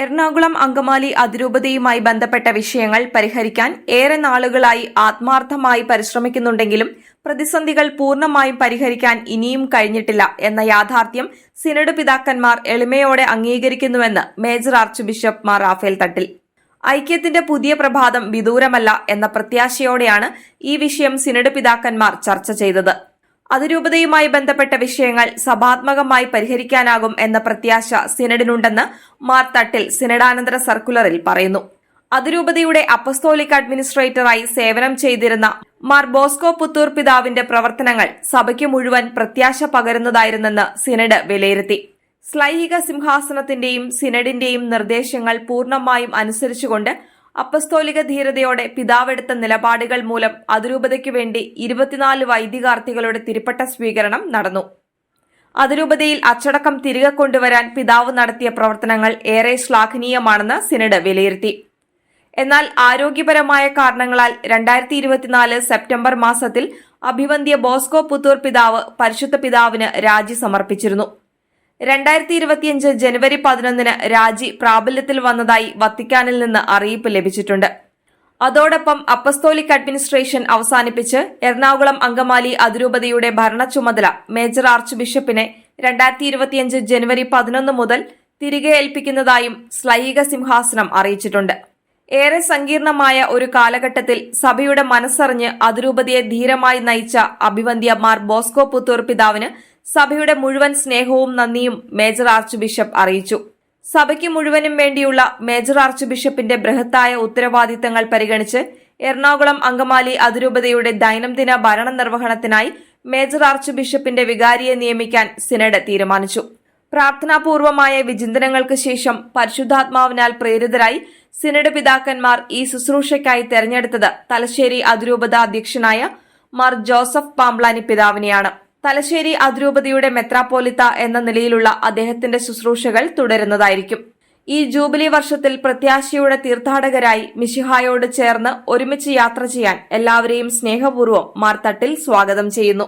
എറണാകുളം അങ്കമാലി അതിരൂപതയുമായി ബന്ധപ്പെട്ട വിഷയങ്ങൾ പരിഹരിക്കാൻ ഏറെ നാളുകളായി ആത്മാർത്ഥമായി പരിശ്രമിക്കുന്നുണ്ടെങ്കിലും പ്രതിസന്ധികൾ പൂർണമായും പരിഹരിക്കാൻ ഇനിയും കഴിഞ്ഞിട്ടില്ല എന്ന യാഥാർത്ഥ്യം സിനഡ് പിതാക്കന്മാർ എളിമയോടെ അംഗീകരിക്കുന്നുവെന്ന് major archbishop Mar Rafale Thattil. ഐക്യത്തിന്റെ പുതിയ പ്രഭാതം വിദൂരമല്ല എന്ന പ്രത്യാശയോടെയാണ് ഈ വിഷയം സിനഡ് പിതാക്കന്മാർ ചർച്ച ചെയ്തത്. അതിരൂപതയുമായി ബന്ധപ്പെട്ട വിഷയങ്ങൾ സഭാത്മകമായി പരിഹരിക്കാനാകും എന്ന പ്രത്യാശ സിനഡിനുണ്ടെന്ന് മാർ തട്ടിൽ സിനഡാനന്തര സർക്കുലറിൽ പറയുന്നു. അതിരൂപതയുടെ അപ്പസ്തോലിക് അഡ്മിനിസ്ട്രേറ്ററായി സേവനം ചെയ്തിരുന്ന മാർ ബോസ്കോ പുത്തൂർ പിതാവിന്റെ പ്രവർത്തനങ്ങൾ സഭയ്ക്ക് മുഴുവൻ പ്രത്യാശ പകരുന്നതായിരുന്നെന്ന് സിനഡ് വിലയിരുത്തി. സ്ലൈഹിക സിംഹാസനത്തിന്റെയും സിനഡിന്റെയും നിർദ്ദേശങ്ങൾ പൂർണമായും അനുസരിച്ചുകൊണ്ട് അപ്പസ്തോലിക ധീരതയോടെ പിതാവെടുത്ത നിലപാടുകൾ മൂലം അതിരൂപതയ്ക്കു വേണ്ടി ഇരുപത്തിനാല് വൈദികാർത്ഥികളുടെ തിരുപ്പട്ട സ്വീകരണം നടന്നു. അതിരൂപതയിൽ അച്ചടക്കം തിരികെ കൊണ്ടുവരാൻ പിതാവ് നടത്തിയ പ്രവർത്തനങ്ങൾ ഏറെ ശ്ലാഘനീയമാണെന്ന് സിനഡ് വിലയിരുത്തി. എന്നാൽ ആരോഗ്യപരമായ കാരണങ്ങളാൽ രണ്ടായിരത്തി ഇരുപത്തിനാല് സെപ്റ്റംബർ മാസത്തിൽ അഭിവന്ധ്യ ബോസ്കോ പുത്തൂർ പിതാവ് പരിശുദ്ധ പിതാവിന് രാജി സമർപ്പിച്ചിരുന്നു. രണ്ടായിരത്തി ഇരുപത്തിയഞ്ച് ജനുവരി പതിനൊന്നിന് രാജി പ്രാബല്യത്തിൽ വന്നതായി വത്തിക്കാനിൽ നിന്ന് അറിയിപ്പ് ലഭിച്ചിട്ടുണ്ട്. അതോടൊപ്പം അപ്പസ്തോലിക് അഡ്മിനിസ്ട്രേഷൻ അവസാനിപ്പിച്ച് എറണാകുളം അങ്കമാലി അതിരൂപതയുടെ ഭരണ ചുമതല മേജർ ആർച്ച് ബിഷപ്പിനെ രണ്ടായിരത്തി ഇരുപത്തിയഞ്ച് ജനുവരി പതിനൊന്ന് മുതൽ തിരികെ ഏൽപ്പിക്കുന്നതായും സ്ലൈഹിക സിംഹാസനം അറിയിച്ചിട്ടുണ്ട്. ഏറെ സങ്കീർണമായ ഒരു കാലഘട്ടത്തിൽ സഭയുടെ മനസ്സറിഞ്ഞ് അതിരൂപതയെ ധീരമായി നയിച്ച അഭിവന്ധ്യ മാർ ബോസ്കോ പുത്തൂർ പിതാവിന് സഭയുടെ മുഴുവൻ സ്നേഹവും നന്ദിയും മേജർ ആർച്ച് ബിഷപ്പ് അറിയിച്ചു. സഭയ്ക്ക് മുഴുവനും വേണ്ടിയുള്ള മേജർ ആർച്ച് ബിഷപ്പിന്റെ ബൃഹത്തായ ഉത്തരവാദിത്തങ്ങൾ പരിഗണിച്ച് എറണാകുളം അങ്കമാലി അതിരൂപതയുടെ ദൈനംദിന ഭരണ നിർവഹണത്തിനായി മേജർ ആർച്ച് ബിഷപ്പിന്റെ വികാരിയെ നിയമിക്കാൻ സിനഡ് തീരുമാനിച്ചു. പ്രാർത്ഥനാപൂർവമായ വിചിന്തനങ്ങൾക്ക് ശേഷം പരിശുദ്ധാത്മാവിനാൽ പ്രേരിതരായി സിനഡ് പിതാക്കന്മാർ ഈ ശുശ്രൂഷയ്ക്കായി തെരഞ്ഞെടുത്തത് തലശ്ശേരി അതിരൂപത അധ്യക്ഷനായ മാർ ജോസഫ് പാംബ്ലാനി പിതാവിനെയാണ്. തലശ്ശേരി അതിരൂപതയുടെ മെത്രാപ്പോലിത്ത എന്ന നിലയിലുള്ള അദ്ദേഹത്തിന്റെ ശുശ്രൂഷകൾ തുടരുന്നതായിരിക്കും. ഈ ജൂബിലി വർഷത്തിൽ പ്രത്യാശയുടെ തീർത്ഥാടകരായി മിശിഹായോട് ചേർന്ന് ഒരുമിച്ച് യാത്ര ചെയ്യാൻ എല്ലാവരെയും സ്നേഹപൂർവം മാർത്തട്ടിൽ സ്വാഗതം ചെയ്യുന്നു.